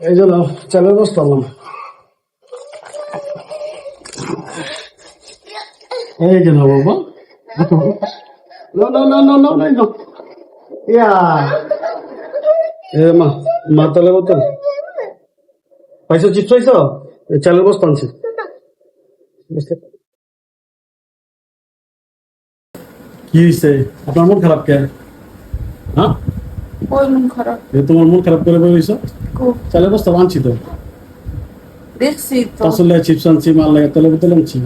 এই জন্য চালের বস্তা আনলাম। এই যে না বাবা। no. এ মা মা তালে বোতল পয়সা চিপস হয়েছ চালের বস্তা আনছি। কি হয়েছে আপনার মন খারাপ কে হ্যাঁ? ওই মন খারাপ। এ তোমার মন খারাপ করে খুব বস্তা আনছি তো দেখছি তো। আসলে চিপস আনছি মাল লাগে তেলে বোতল আনছি।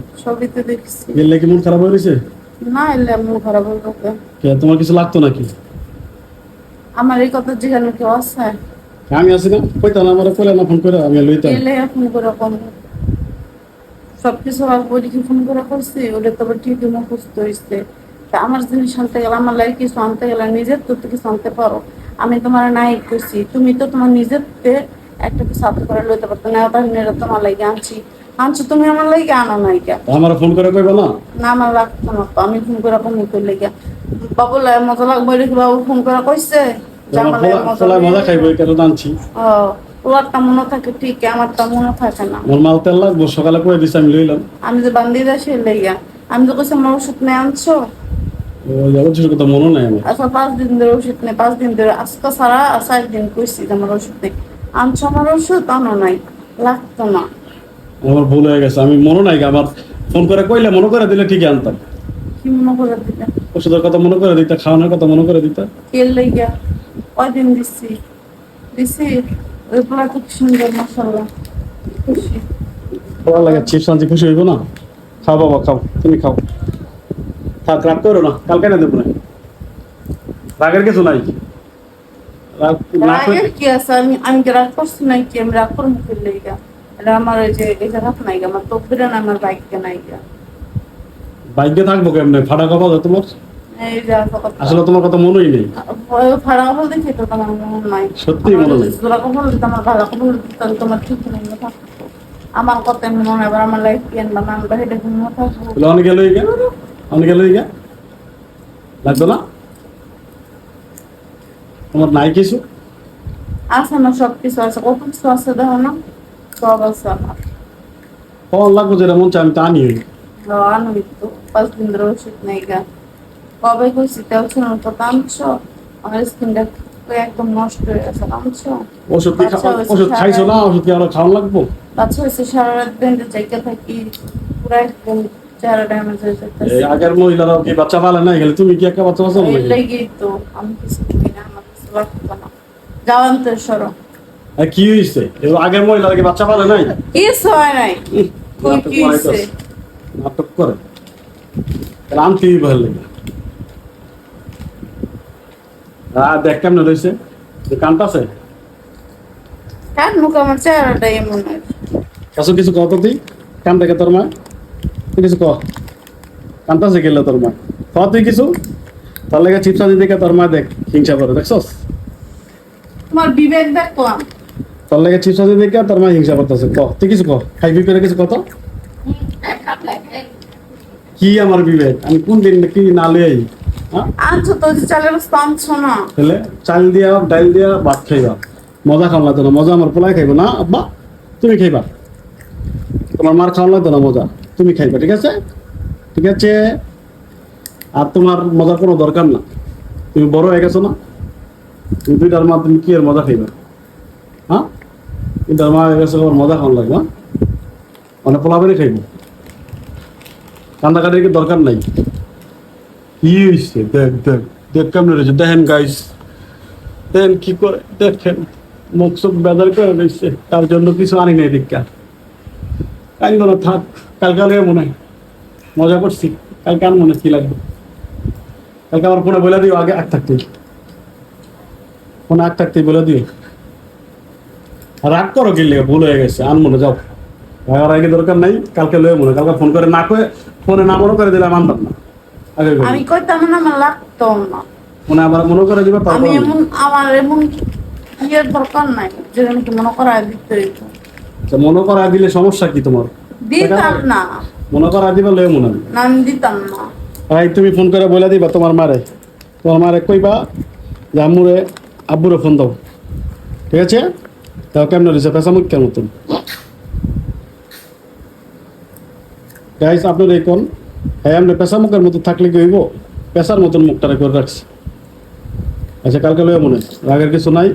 দেখছি। এর লাগে মন খারাপ না এলে মন খারাপ কে তোমার কিছু লাগতো নাকি? আমার এই কথা যেখানে কেউ আছে? আমি আছি না। আমার কইলা না ফোন করে আমি লইতাম। এলে ফোন করে কম সবকিছু আর পরীক্ষা ফোন করে করছি ওটা তো ঠিকই মুখস্থ হয়েছে তা আমার জিনিস আনতে গেলে আমার লাগে কিছু আনতে গেলে নিজের তো কিছু আনতে পারো। আমি তোমার নাই করছি। তুমি তো তোমার নিজের তে একটা কিছু হাতে করে লইতে পারতো না তাহলে এটা তোমার লাগে আনছি। আনছো তুমি আমার লাগে আনো নাই কে আমার ফোন করে কইবা না? না আমার লাগতো না তো আমি ফোন করে কম করলে গিয়া বাবু লাই মজা লাগবে রেখে বাবু ফোন করে কইছে আমার আমার পোলা- মজা খাইবো এই আনছি ও, ওরটা মনে থাকে ঠিক আমারটা মনে থাকে না। আমার মাল তেল লাগবো সকালে কয়ে দিছি আমি লইলাম। আমি যে বান্দি দেয় সে লেগা আমি তো কইছি আমার ওষুধ নিয়ে আনছো? কথা মনে নাই আমার। আচ্ছা পাঁচ দিন ধরে ওষুধ নেই পাঁচ দিন ধরে আজকে সারা চার দিন কইছি আমার ওষুধ নেই আনছো আমার ওষুধ আনো নাই লাগতো না। আমার ভুল হয়ে গেছে আমি মনে নাই আমার ফোন করে কইলে মনে করে দিলে ঠিকই আনতাম। কি মনে করে দিলে? ওষুধের কথা মনে করে দিতা খাওয়ানোর কথা মনে করে দিতা। কে লেগা কয়দিন দিছি? দিছি ওই পোলা খুব সুন্দর মশাল্লা খুশি। ভালো লাগে চিপস আনছি খুশি হইব না? খাও বাবা খাও তুমি খাও। থাক রাগ করো না কালকে না দেবো না। রাগের কিছু নাই। রাগ রাগের কি আছে? আমি আমি রাগ করছি নাই কি আমি রাগ করব কি এটা আমার ওই যে এই জায়গা নাই আমার তকদিরে না আমার বাইককে নাই বাইকে থাকব কেমনে? ফাটা কথা তোমার? যে আছে কথা। আসলে তোমার কথা মনেই নেই। ওই ফাড়া কপাল দেখে তো তোমার মনে নাই। সত্যি মনে নাই। জোড়া কপাল দিত, আমার ভালো কপাল দিত, তাহলে তোমার ঠিক মনে আমার কথা এমনি মনে হয়, আমার লাইফ কি আনবা না সেটা মনে থাকব? অনেকে গা অনেকে লই গা লাগতো না? তোমার নাই কিছু? আছে না সব কিছু আছে কত কিছু আছে দেখো না? সব আছে আমার। ফল লাগবো যেটা মন চায় আমি তা আনুই তো পাঁচ দিন ধরে ওষুধ নেই গা। কবে কইছি তেল ছিল না তো আনছো আমার স্কিনটা একদম নষ্ট হয়ে গেছে আনছো ওষুধ আচ্ছা, ওষুধ খাইছো না? ওষুধ কি আরও খাওয়ান লাগবো? হয়েছে সারা রাত বেঁধে জায়গা থাকি পুরো একদম চেহারা ড্যামেজ হয়ে যেতেছে আগের মহিলারাও কি বাচ্চা পালে না গেলে তুমি কি একটা বাচ্চা বাচ্চা লেগেই তো আমি কিছু করি না আমার কিছু লাগতো না। যাওয়ান তো সরো কি আগের মহিলারা কি বাচ্চা পালে নাই? কিছু হয় নাই। কই নাটক কি বানাইতাছে। নাটক করে। ভালো লাগে। হ্যাঁ দেখ কেমন রয়েছে কানটাছে কার মুখ আমার চেহারাটা এমন কাছে কিছু কত তুই। কান দেখে তোর মা। তুই কিছু গেলে তোর মা। ক তুই কিছু? তার লাগে চিপসা তোর মা দেখ হিংসা করে দেখছস? তোমার বিবেক তোর লাগে চিপসা তোর মা হিংসা করতেছে। ক তুই কিছু ক? খাইবি করে কিছু কত কি আমার বিবেক? আমি কোন দিন কি না লই হ্যাঁ? আনছো তো চালের না। তাহলে চাল দিয়া ডাল দিয়া ভাত খাইবা। মজা খাওয়া লাগতো না। মজা আমার পোলাই খাইবো না আব্বা? তুমি খাইবা। তোমার মার খাওয়া লাগতো না মজা? তুমি খাইবা, ঠিক আছে? ঠিক আছে? আর তোমার মজার কোনো দরকার না। তুমি বড় হয়ে গেছো না? তুমি দুইটার মা তুমি কি আর মজা খাইবা? হ্যাঁ? দুইটার মা হয়ে গেছে, তোমার মজা খাওয়া লাগবে হ্যাঁ? মানে পোলাবেরই খাইবো? কান্দাকাটির কি দরকার নাই? কি হয়েছে দেখ দেখ দেখ কেমন রয়েছে? দেখেন গাইস দেখেন কি করে, দেখেন, মুখ চোখ বেদার করে রয়েছে। তার জন্য কিছু আনি নাই দীক্ষা। কালকে না, থাক। কালকে আগে মনে হয়। মজা করছি। কালকে আর মনে কি লাগবে? কালকে আমার ফোনে বলে দিও আগে আগ থাকতে ফোনে আগ থাকতে বলে দিও। রাগ করো গেলে ভুল হয়ে গেছে আন মনে যাও। রাগার আগে দরকার নাই কালকে লয়ে মনে কালকে ফোন করে না করে ফোনে না মনে করে দিলে মানতাম না। আগে আমি কইতাম না আমার লাগতো না। মনে আবার মনে করে দিবে আমি এমন আমার এমন ইয়ের দরকার নাই যে আমি কি মনে করা দিতে আচ্ছা, মনে করা দিলে সমস্যা কি তোমার? দিতাম না। মনে করা দিবা লয়ে মনে না আমি দিতাম না। ভাই তুমি ফোন করে বলে দিবা তোমার মারে। তোমার মারে কইবা যে আম্মুরে আব্বুরে ফোন দাও। ঠিক আছে? তাও কেমন রয়েছে পেঁচা মুখের মতন গাইস আপনার এই কোন? হ্যাঁ আমরা পেঁচা মুখের মতো থাকলে কি হইব? পেশার মতন মুখটারে করে রাখছি। আচ্ছা কালকে লইয়া মনে। রাগের কিছু নাই?